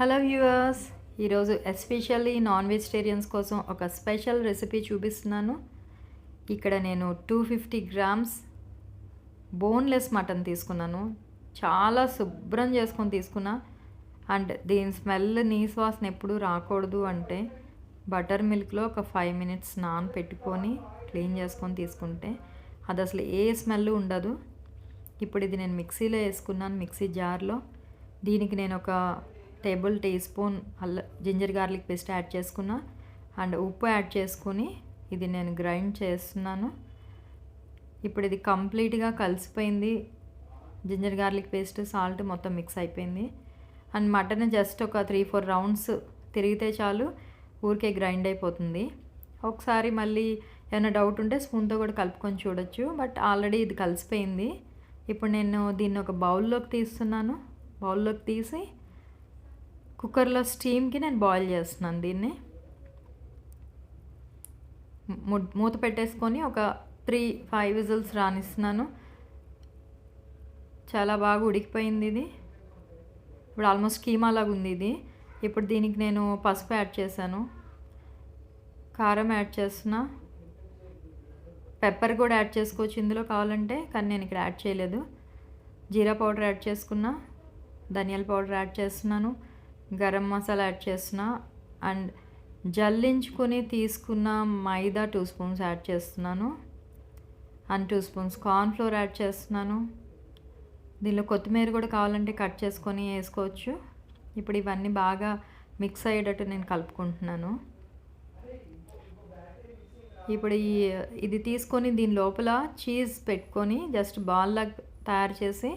Hello viewers ఈరోజు especially non vegetarians కోసం ఒక స్పెషల్ రెసిపీ చూపిస్తున్నాను. ఇక్కడ నేను two fifty grams boneless mutton తీసుకున్నాను. చాలా శుభ్రం చేసుకొని తీసుకున్నా. అండ్ దీని స్మెల్ నీస్ వాసన ఎప్పుడు రాకూడదు అంటే బటర్ మిల్క్లో ఒక ఫైవ్ మినిట్స్ నాన్ పెట్టుకొని క్లీన్ చేసుకొని తీసుకుంటే అది అసలు ఏ స్మెల్ ఉండదు. ఇప్పుడు ఇది నేను మిక్సీలో వేసుకున్నాను మిక్సీ జార్లో. దీనికి నేను ఒక టేబుల్ టీ స్పూన్ అల్ల జింజర్ గార్లిక్ పేస్ట్ యాడ్ చేసుకున్నా. అండ్ ఉప్పు యాడ్ చేసుకుని ఇది నేను గ్రైండ్ చేస్తున్నాను. ఇప్పుడు ఇది కంప్లీట్గా కలిసిపోయింది. జింజర్ గార్లిక్ పేస్ట్ సాల్ట్ మొత్తం మిక్స్ అయిపోయింది. అండ్ మటన్ జస్ట్ ఒక త్రీ ఫోర్ రౌండ్స్ తిరిగితే చాలు. ఊరికే గ్రైండ్ అయిపోతుంది. ఒకసారి మళ్ళీ ఏమైనా డౌట్ ఉంటే స్పూన్తో కూడా కలుపుకొని చూడొచ్చు. బట్ ఆల్రెడీ ఇది కలిసిపోయింది. ఇప్పుడు నేను దీన్ని ఒక బౌల్లోకి తీస్తున్నాను. బౌల్లోకి తీసి కుక్కర్లో స్టీమ్కి నేను బాయిల్ చేస్తున్నాను దీన్ని. మూత పెట్టేసుకొని ఒక త్రీ ఫైవ్ విజిల్స్ రానిస్తున్నాను. చాలా బాగా ఉడికిపోయింది ఇది. ఇప్పుడు ఆల్మోస్ట్ కీమా లాగా ఉంది ఇది. ఇప్పుడు దీనికి నేను పసుపు యాడ్ చేశాను. కారం యాడ్ చేస్తున్నా. పెప్పర్ కూడా యాడ్ చేసుకోవచ్చు ఇందులో కావాలంటే కానీ నేను ఇక్కడ యాడ్ చేయలేదు. జీరా పౌడర్ యాడ్ చేసుకున్నా. ధనియాల పౌడర్ యాడ్ చేస్తున్నాను. గరం మసాలా యాడ్ చేస్తున్నా. అండ్ జల్లించుకొని తీసుకున్న మైదా టూ స్పూన్స్ యాడ్ చేస్తున్నాను. And two spoons cornflour add చేస్తున్నాను. దీనిలో కొత్తిమీర కూడా కావాలంటే కట్ చేసుకొని వేసుకోవచ్చు. ఇప్పుడు ఇవన్నీ బాగా మిక్స్ అయ్యేటట్టు నేను కలుపుకుంటున్నాను. ఇప్పుడు ఈ ఇది తీసుకొని దీని లోపల చీజ్ పెట్టుకొని జస్ట్ బాల్ లాగా తయారు చేసి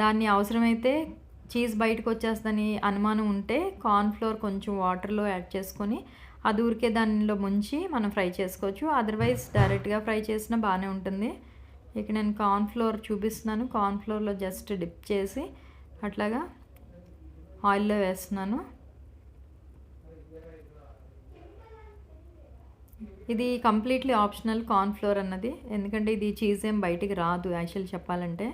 దాన్ని అవసరమైతే చీజ్ బయటకు వచ్చేస్తుందని అనుమానం ఉంటే కార్న్ఫ్లోర్ కొంచెం వాటర్లో యాడ్ చేసుకొని అది ఊరికే దానిలో ముంచి మనం ఫ్రై చేసుకోవచ్చు. అదర్వైజ్ డైరెక్ట్గా ఫ్రై చేసినా బాగానే ఉంటుంది. ఇక నేను కార్న్ఫ్లోర్ చూపిస్తున్నాను. కార్న్ఫ్లోర్లో జస్ట్ డిప్ చేసి అట్లాగా ఆయిల్లో వేస్తున్నాను. ఇది కంప్లీట్లీ ఆప్షనల్ కార్న్ఫ్లోర్ అన్నది. ఎందుకంటే ఇది చీజ్ ఏం బయటికి రాదు యాక్చువల్ చెప్పాలంటే.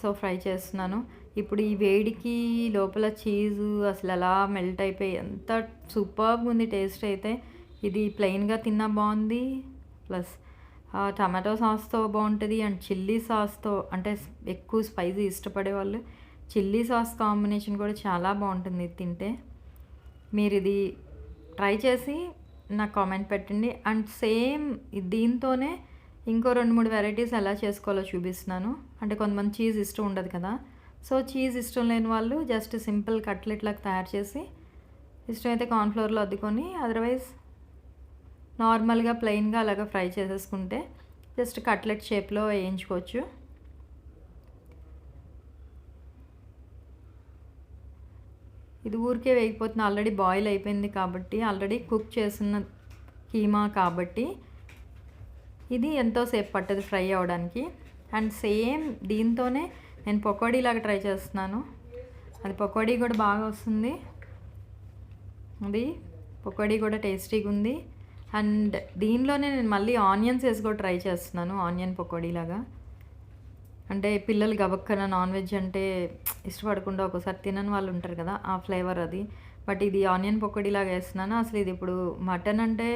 సో ఫ్రై చేస్తున్నాను. ఇప్పుడు ఈ వేడికి లోపల చీజు అసలు అలా మెల్ట్ అయిపోయి ఎంత సూపర్గా ఉంది టేస్ట్ అయితే. ఇది ప్లెయిన్గా తిన్నా బాగుంది. ప్లస్ టమాటో సాస్తో బాగుంటుంది అండ్ చిల్లీ సాస్తో అంటే ఎక్కువ స్పైసీ ఇష్టపడే వాళ్ళు చిల్లీ సాస్ కాంబినేషన్ కూడా చాలా బాగుంటుంది ఇది తింటే. మీరు ఇది ట్రై చేసి నాకు కామెంట్ పెట్టండి. అండ్ సేమ్ దీంతోనే ఇంకో రెండు మూడు వెరైటీస్ ఎలా చేసుకోవాలో చూపిస్తున్నాను. అంటే కొంతమంది చీజ్ ఇష్టం ఉండదు కదా. సో చీజ్ ఇష్టం లేని వాళ్ళు జస్ట్ సింపుల్ కట్లెట్ లాగా తయారు చేసి ఇష్టమైతే కార్న్ఫ్లోర్లో అద్దుకొని అదర్వైజ్ నార్మల్గా ప్లెయిన్గా అలాగా ఫ్రై చేసేసుకుంటే జస్ట్ కట్లెట్ షేప్లో వేయించుకోవచ్చు. ఇది ఊరికే వేయకపోతుంది ఆల్రెడీ బాయిల్ అయిపోయింది కాబట్టి ఆల్రెడీ కుక్ చేసిన కీమా కాబట్టి ఇది ఎంతోసేపు పట్టదు ఫ్రై అవ్వడానికి అండ్ సేమ్ దీంతోనే నేను పకోడీ లాగా ట్రై చేస్తున్నాను. అది పకోడీ కూడా బాగా వస్తుంది. అది పకోడీ కూడా టేస్టీగా ఉంది. అండ్ దీనిలోనే నేను మళ్ళీ ఆనియన్స్ వేసి కూడా ట్రై చేస్తున్నాను ఆనియన్ పకోడీ లాగా. అంటే పిల్లలు గబక్కన నాన్ వెజ్ అంటే ఇష్టపడకుండా ఒకసారి తినని వాళ్ళు ఉంటారు కదా ఆ ఫ్లేవర్ అది. బట్ ఇది ఆనియన్ పకోడీ లాగా వేస్తున్నాను. అసలు ఇది ఇప్పుడు మటన్ అంటే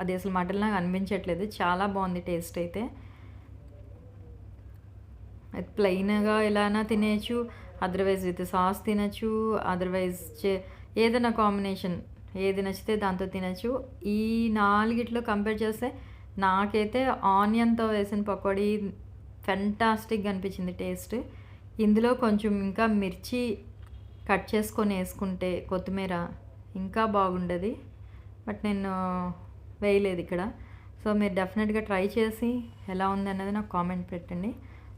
అది అసలు మటన్ లాగా అనిపించట్లేదు. చాలా బాగుంది టేస్ట్ అయితే. అది ప్లెయిన్గా ఎలానా తినేయచ్చు అదర్వైజ్ విత్ సాస్ తినచ్చు అదర్వైజ్ చే ఏదైనా కాంబినేషన్ ఏది నచ్చితే దాంతో తినచ్చు. ఈ నాలుగిట్లో కంపేర్ చేస్తే నాకైతే ఆనియన్తో వేసిన పకోడీ ఫెంటాస్టిక్గా అనిపించింది టేస్ట్ ఇందులో కొంచెం ఇంకా మిర్చి కట్ చేసుకొని వేసుకుంటే కొత్తిమీర ఇంకా బాగుండేది. బట్ నేను వేయలేదు ఇక్కడ. సో మీరు డెఫినెట్గా ట్రై చేసి ఎలా ఉంది అన్నది నాకు కామెంట్ పెట్టండి.